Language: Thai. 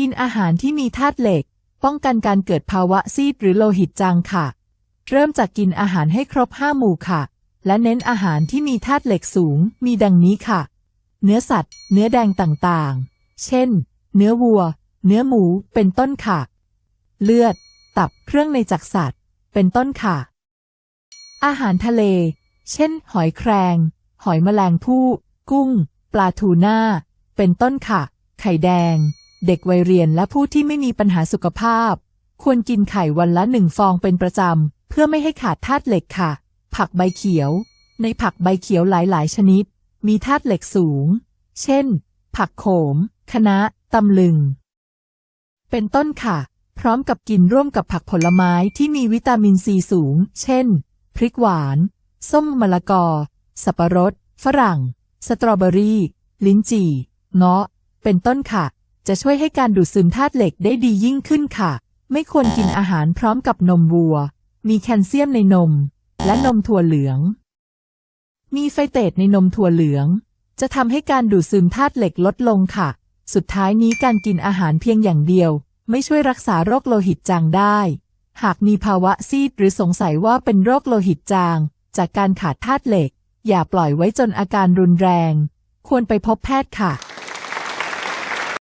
กินอาหารที่มีธาตุเหล็ก ป้องกันการเกิดภาวะซีดหรือโลหิตจางค่ะ เริ่มจากกินอาหารให้ครบห้าหมู่ค่ะ และเน้นอาหารที่มีธาตุเหล็กสูง มีดังนี้ค่ะ เนื้อสัตว์ เนื้อแดงต่างๆ เช่น เนื้อวัว เนื้อหมู เป็นต้นค่ะ เลือด ตับ เครื่องในจากสัตว์ เป็นต้นค่ะ อาหารทะเล เช่น หอยแครง หอยแมลงภู่ กุ้ง ปลาทูน่า เป็นต้นค่ะ ไข่แดง เด็กวัยเรียนและผู้ที่ไม่มีปัญหาสุขภาพ ควรกินไข่วันละหนึ่งฟองเป็นประจำ เพื่อไม่ให้ขาดธาตุเหล็กค่ะ ผักใบเขียว ในผักใบเขียวหลาย ๆ ชนิด มีธาตุเหล็กสูง เช่น ผักโขม คะน้าตำลึง เป็นต้นค่ะ พร้อมกับกินร่วมกับผักผลไม้ที่มีวิตามินซีสูง เช่น พริกหวาน ส้มมะละกอ สับปะรด ฝรั่ง สตรอเบอรี่ ลิ้นจี่ เงาะ เป็นต้นค่ะ จะช่วยให้การดูดซึมธาตุเหล็กได้ดียิ่งขึ้นค่ะ ไม่ควรกินอาหารพร้อมกับนมวัว มีแคลเซียมในนม และนมถั่วเหลือง มีไฟเตตในนมถั่วเหลือง จะทำให้การดูดซึมธาตุเหล็กลดลงค่ะ สุดท้ายนี้การกินอาหารเพียงอย่างเดียว ไม่ช่วยรักษาโรคโลหิตจางได้ หากมีภาวะซีดหรือสงสัยว่าเป็นโรคโลหิตจาง จากการขาดธาตุเหล็ก อย่าปล่อยไว้จนอาการรุนแรง ควรไปพบแพทย์ค่ะ